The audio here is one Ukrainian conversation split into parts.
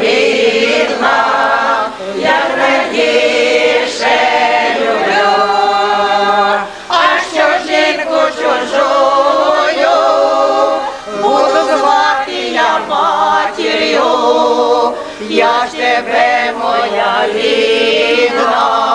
вірна, як раніше люблю, а що жінку чужою буду звати я матір'ю, я ж тебе моя рідна.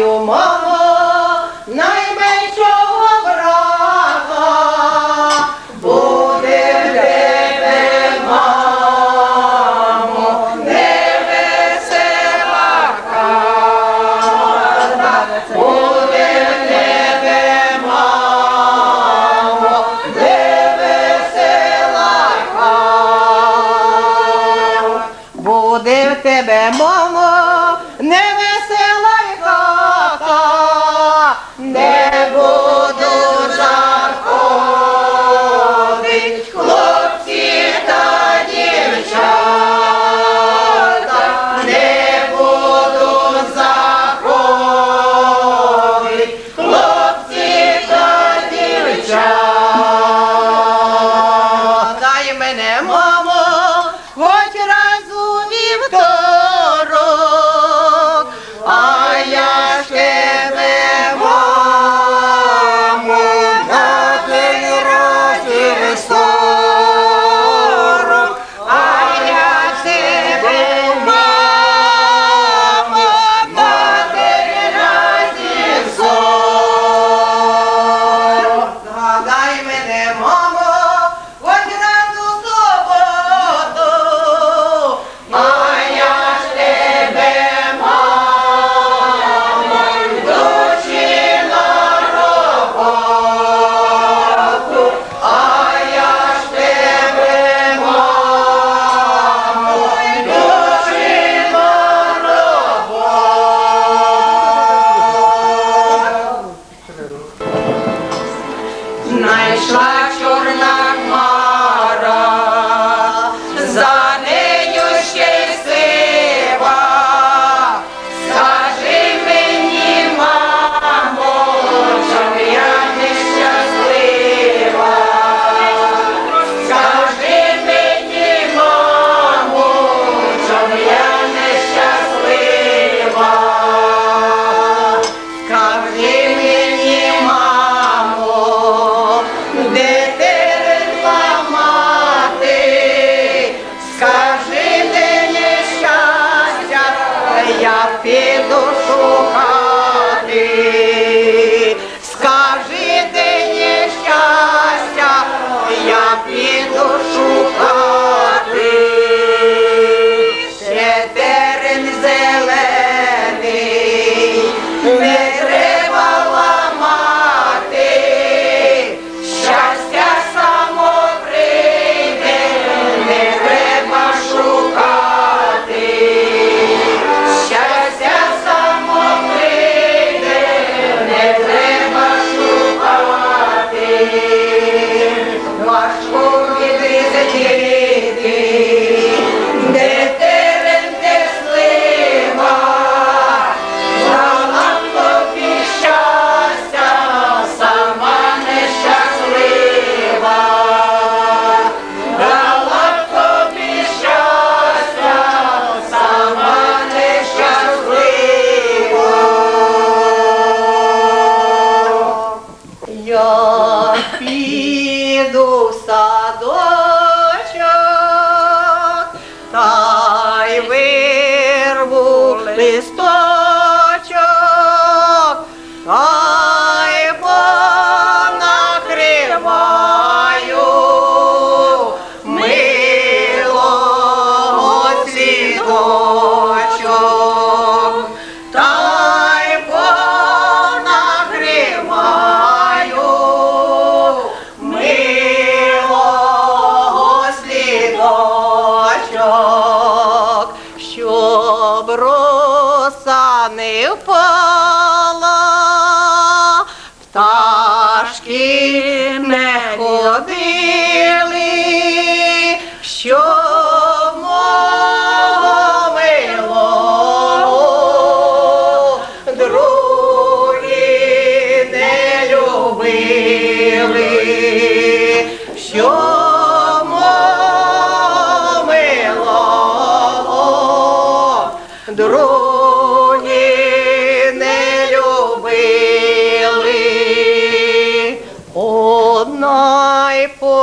Maio, mano.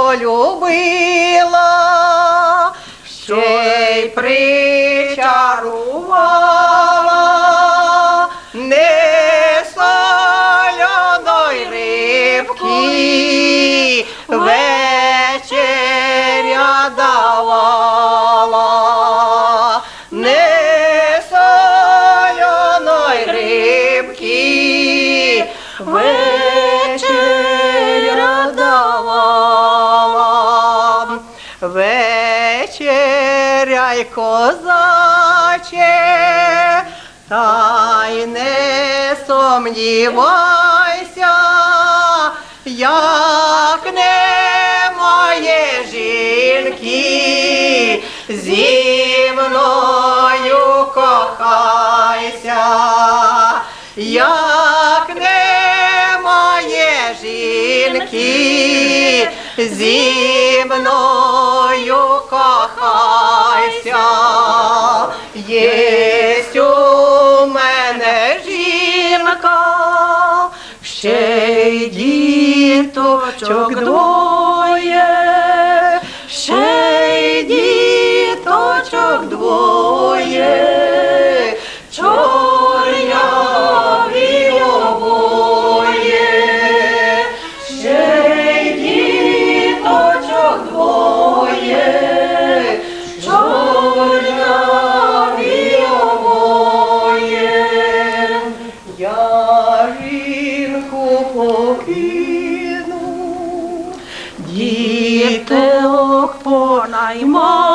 полюбила, що й причару. вечеряй, козаче, та й не сумнівайся, як немає жінки, зі мною кохайся, як немає жінки. Зі мною Єсть у мене жінка, ще й діточок двоє. Покину, діток понаймав.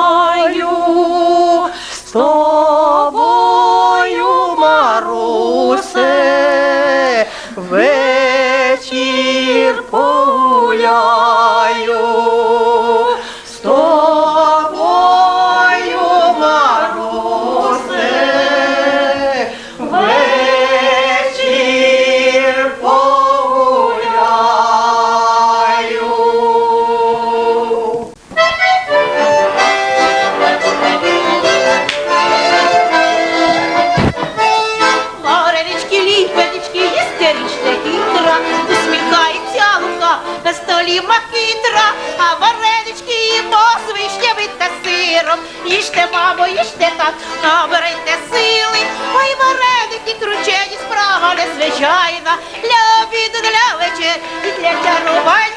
незвичайна, для обіду, для вечер і для чарувань.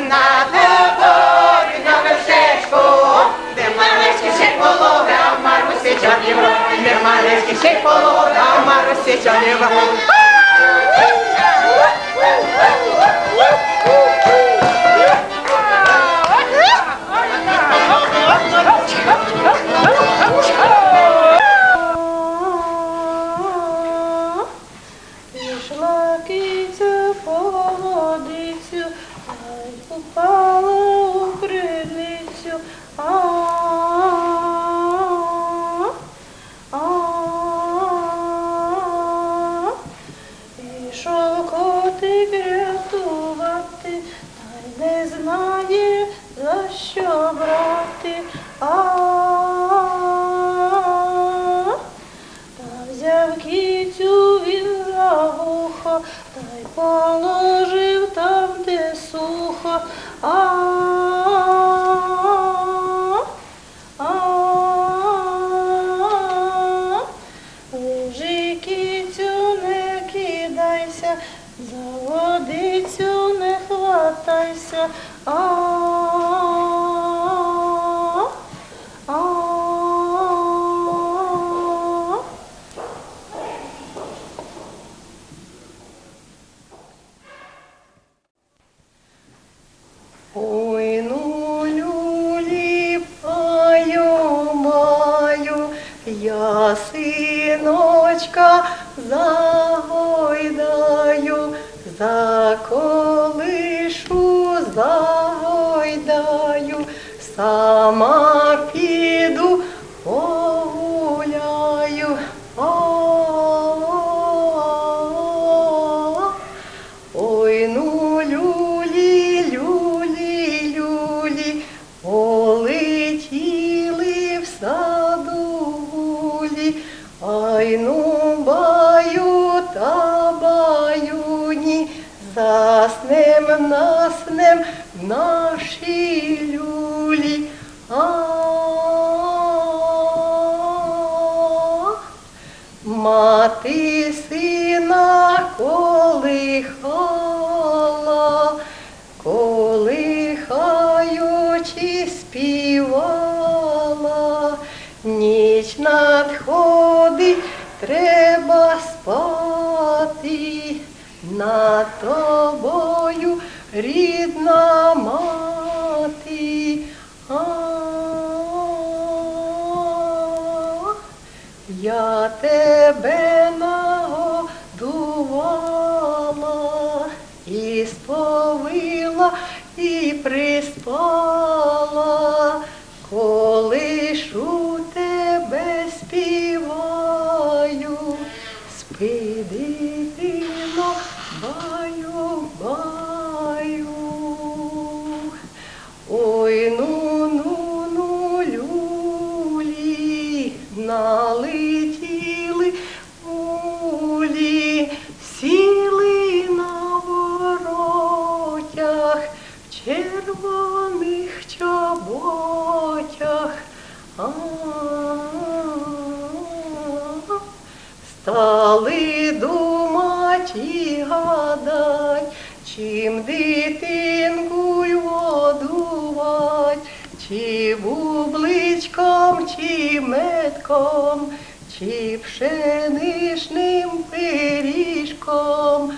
на театрі на вершечку, де малечки ще полога, а Марусі де маленький ще й полога, а Марусі чорнівро. та й положив там, де сухо. Лежи не кидайся, за водицю не хватайся. синочка загойдаю, заколишу за. баю та баюні, заснем, наснем в люлі. -а. мати сина колихала, колихаючи співала, ніч надходила. Треба спати над тобою рідна. залетіли кулі, сіли на воротях, в червоних чоботях. Стали думать і гадать, чим дитинку й годувать, чи бубличком, чи мед метком, чи пшеничним пиріжком,